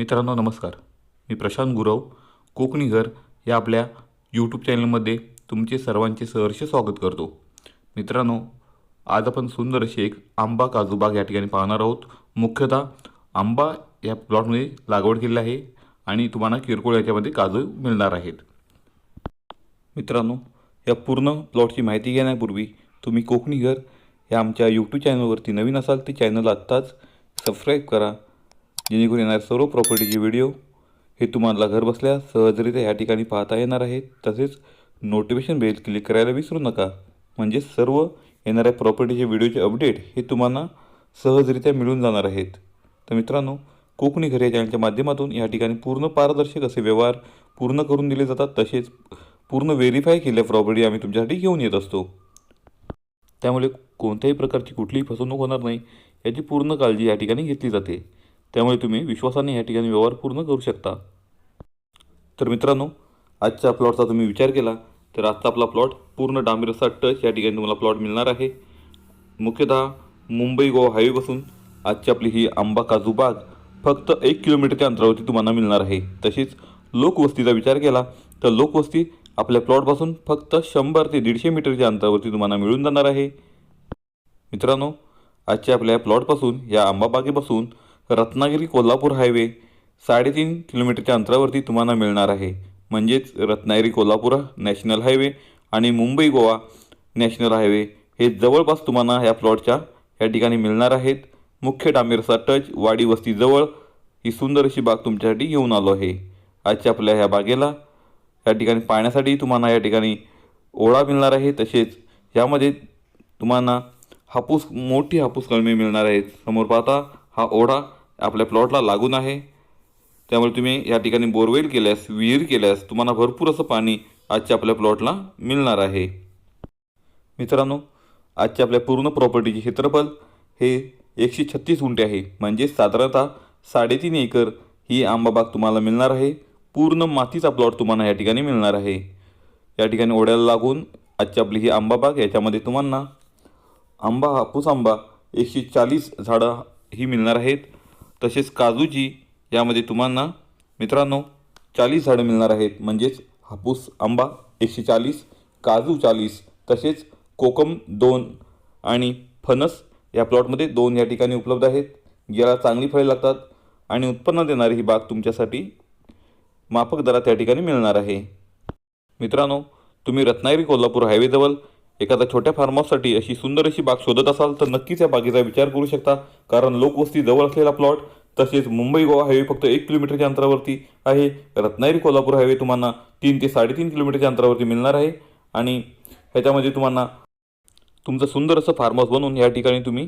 मित्रांनो नमस्कार. मी प्रशांत गुरव कोकणी घर या आपल्या यूट्यूब चॅनलमध्ये तुमचे सर्वांचे सहर्ष स्वागत करतो. मित्रांनो आज आपण सुंदर अशी एक आंबा काजूबाग या ठिकाणी पाहणार आहोत. मुख्यतः आंबा या प्लॉटमध्ये लागवड केलेली आहे आणि तुम्हाला किरकोळ याच्यामध्ये काजू मिळणार आहेत. मित्रांनो या पूर्ण प्लॉटची माहिती घेण्यापूर्वी तुम्ही कोकणी घर या आमच्या यूट्यूब चॅनलवरती नवीन असाल ते चॅनल आत्ताच सबस्क्राईब करा. जेणेकरून येणारे सर्व प्रॉपर्टीचे व्हिडिओ हे तुम्हाला घरबसल्या सहजरित्या या ठिकाणी पाहता येणार आहेत. तसेच नोटिफिकेशन बेल क्लिक करायला विसरू नका. म्हणजे सर्व येणाऱ्या प्रॉपर्टीचे व्हिडिओचे अपडेट हे तुम्हाला सहजरित्या मिळून जाणार आहेत. तर मित्रांनो कोकणी घर या चॅनलच्या माध्यमातून या ठिकाणी पूर्ण पारदर्शक असे व्यवहार पूर्ण करून दिले जातात. तसेच पूर्ण व्हेरीफाय केल्या प्रॉपर्टी आम्ही तुमच्यासाठी घेऊन येत असतो. त्यामुळे कोणत्याही प्रकारची कुठलीही फसवणूक होणार नाही याची पूर्ण काळजी या ठिकाणी घेतली जाते. त्यामुळे तुम्ही विश्वासाने या ठिकाणी व्यवहार पूर्ण करू शकता. तर मित्रांनो आजच्या प्लॉटचा तुम्ही विचार केला तर आजचा आपला प्लॉट पूर्ण डांबिरसा टच या ठिकाणी तुम्हाला प्लॉट मिळणार आहे. मुख्यतः मुंबई गोवा हायवेपासून आजची आपली ही आंबा काजू बाग फक्त एक किलोमीटरच्या अंतरावरती तुम्हाला मिळणार आहे. तशीच लोकवस्तीचा विचार केला तर लोकवस्ती आपल्या प्लॉटपासून फक्त शंभर ते दीडशे मीटरच्या अंतरावरती तुम्हाला मिळून जाणार आहे. मित्रांनो आजच्या आपल्या प्लॉटपासून या आंबाबागेपासून रत्नागिरी कोल्हापूर हायवे साडेतीन किलोमीटरच्या अंतरावरती तुम्हाला मिळणार आहे. म्हणजेच रत्नागिरी कोल्हापूर नॅशनल हायवे आणि मुंबई गोवा नॅशनल हायवे हे जवळपास तुम्हाला ह्या प्लॉटच्या या ठिकाणी मिळणार आहेत. मुख्य डांबेरसा टच वाडी वस्तीजवळ ही सुंदर अशी बाग तुमच्यासाठी घेऊन आलो आहे. आजच्या आपल्या ह्या बागेला या ठिकाणी पाहण्यासाठी तुम्हाला या ठिकाणी ओढा मिळणार आहे. तसेच यामध्ये तुम्हाला हापूस मोठी हापूस कळमे मिळणार आहेत. समोर पाहता हा ओढा आपल्या प्लॉटला लागून आहे. त्यामुळे तुम्ही या ठिकाणी बोरवेल केल्यास विहीर केल्यास तुम्हाला भरपूर असं पाणी आजच्या आपल्या प्लॉटला मिळणार आहे. मित्रांनो आजच्या आपल्या पूर्ण प्रॉपर्टीचे क्षेत्रफळ हे एकशे छत्तीस गुंठे आहे. म्हणजे साधारणतः साडेतीन एकर ही आंबाबाग तुम्हाला मिळणार आहे. पूर्ण मातीचा प्लॉट तुम्हाला या ठिकाणी मिळणार आहे. या ठिकाणी ओढ्याला लागून आजची आपली ही आंबाबाग याच्यामध्ये तुम्हाला आंबा हापूस आंबा एकशे चाळीस झाडं ही मिळणार आहेत. तसेच काजूची यामध्ये तुम्हाला मित्रांनो चाळीस झाडं मिळणार आहेत. म्हणजेच हापूस आंबा एकशे चाळीस काजू चाळीस तसेच कोकम दोन आणि फणस या प्लॉटमध्ये दोन या ठिकाणी उपलब्ध आहेत. याला चांगली फळे लागतात आणि उत्पन्न देणारी ही बाग तुमच्यासाठी माफक दरात या ठिकाणी मिळणार आहे. मित्रांनो तुम्ही रत्नागिरी कोल्हापूर हायवेजवळ एखाद्या छोट्या फार्म हाऊससाठी अशी सुंदर अशी बाग शोधत असाल तर नक्कीच या बागेचा विचार करू शकता. कारण लोकवस्ती जवळ असलेला प्लॉट तसेच मुंबई गोवा हायवे फक्त एक किलोमीटरच्या अंतरावरती आहे. रत्नागिरी कोल्हापूर हायवे तुम्हाला तीन ते साडेतीन किलोमीटरच्या अंतरावरती मिळणार आहे. आणि ह्याच्यामध्ये तुम्हाला तुमचं सुंदर असं फार्म हाऊस बनवून या ठिकाणी तुम्ही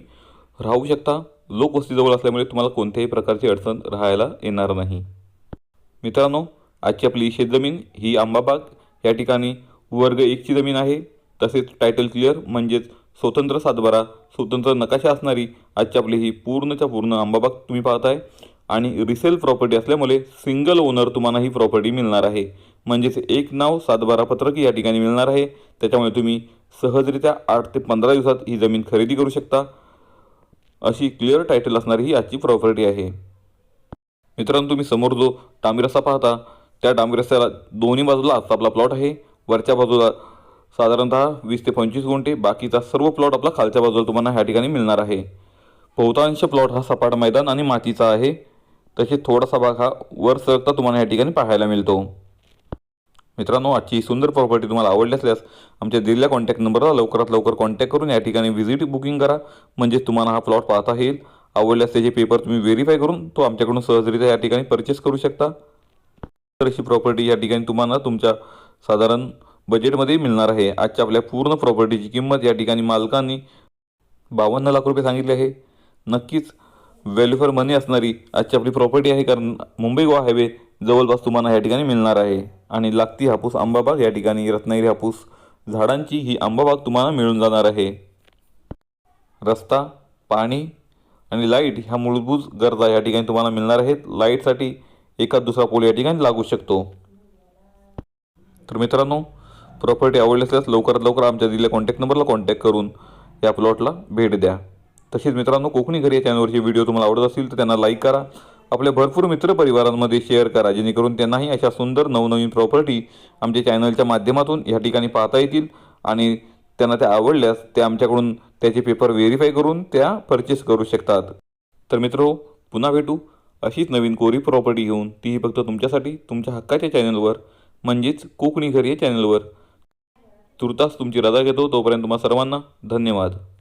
राहू शकता. लोकवस्तीजवळ असल्यामुळे तुम्हाला कोणत्याही प्रकारची अडचण राहायला येणार नाही. मित्रांनो आजची आपली शेतजमीन ही आंबाबाग या ठिकाणी वर्ग एकची जमीन आहे. तसेच टायटल क्लिअर म्हणजेच स्वतंत्र सातबारा स्वतंत्र नकाशा असणारी आजची आपली ही पूर्णच्या पूर्ण आंबाबाग तुम्ही पाहताय. आणि रिसेल प्रॉपर्टी असल्यामुळे सिंगल ओनर तुम्हाला ही प्रॉपर्टी मिळणार आहे. म्हणजेच एक नाव सातबारा पत्रक या ठिकाणी मिळणार आहे. त्याच्यामुळे तुम्ही सहजरित्या आठ ते पंधरा दिवसात ही जमीन खरेदी करू शकता. अशी क्लिअर टायटल असणारी ही आजची प्रॉपर्टी आहे. मित्रांनो तुम्ही समोर जो डांबी पाहता त्या डांबी रस्त्याला दोन्ही बाजूला आजचा आपला प्लॉट आहे. वरच्या बाजूला साधारणतः वीस ते पंचवीस गुंठे बाकीचा सर्व प्लॉट आपला खालच्या बाजूला तुम्हाला ह्या ठिकाणी मिळणार आहे. बहुतांश प्लॉट हा सपाट मैदान आणि मातीचा आहे. तसेच थोडासा भाग हा वर सरकता तुम्हाला या ठिकाणी पाहायला मिळतो. मित्रांनो आजची सुंदर प्रॉपर्टी तुम्हाला आवडली असल्यास आमच्या दिलेल्या कॉन्टॅक्ट नंबरला लवकरात लवकर कॉन्टॅक्ट करून या ठिकाणी व्हिजिट बुकिंग करा. म्हणजे तुम्हाला हा प्लॉट पाहता येईल. आवडल्यास त्याचे पेपर तुम्ही व्हेरीफाय करून तो आमच्याकडून सहजरित्या या ठिकाणी परचेस करू शकता. तर अशी प्रॉपर्टी या ठिकाणी तुम्हाला तुमच्या साधारण बजेटमध्ये मिळणार आहे. आजच्या आपल्या पूर्ण प्रॉपर्टीची किंमत या ठिकाणी मालकांनी बावन्न लाख रुपये सांगितले आहे. नक्कीच व्हॅल्यू फॉर मनी असणारी आजची आपली प्रॉपर्टी आहे कारण मुंबई गोवा हायवे जवळपास तुम्हाला या ठिकाणी मिळणार आहे. आणि लागती हापूस आंबाबाग या ठिकाणी रत्नागिरी हापूस झाडांची ही आंबाबाग तुम्हाला मिळून जाणार आहे. रस्ता पाणी आणि लाइट ह्या मूलभूत गरजा या ठिकाणी तुम्हाला मिळणार आहेत. लाईटसाठी एखाद दुसरा पोल या ठिकाणी लागू शकतो. तर मित्रांनो प्रॉपर्टी आवडली असल्यास लवकरात लवकर आमच्या दिलेल्या कॉन्टॅक्ट नंबरला कॉन्टॅक्ट करून या प्लॉटला भेट द्या. तसेच मित्रांनो कोकणी घरी या चॅनलवरचे व्हिडिओ तुम्हाला आवडत असतील तर त्यांना लाईक करा. आपल्या भरपूर मित्रपरिवारांमध्ये शेअर करा जेणेकरून त्यांनाही अशा सुंदर नवनवीन प्रॉपर्टी आमच्या चॅनलच्या माध्यमातून या ठिकाणी पाहता येतील आणि त्यांना त्या आवडल्यास ते आमच्याकडून त्याचे पेपर व्हेरीफाय करून त्या परचेस करू शकतात. तर मित्रो पुन्हा भेटू. अशीच नवीन कोरी प्रॉपर्टी घेऊन तीही फक्त तुमच्यासाठी तुमच्या हक्काच्या चॅनलवर म्हणजेच कोकणी घर या चॅनलवर तुर्तास तुमची रजा घेतो. तोपर्यंत तुम्हा सर्वांना धन्यवाद.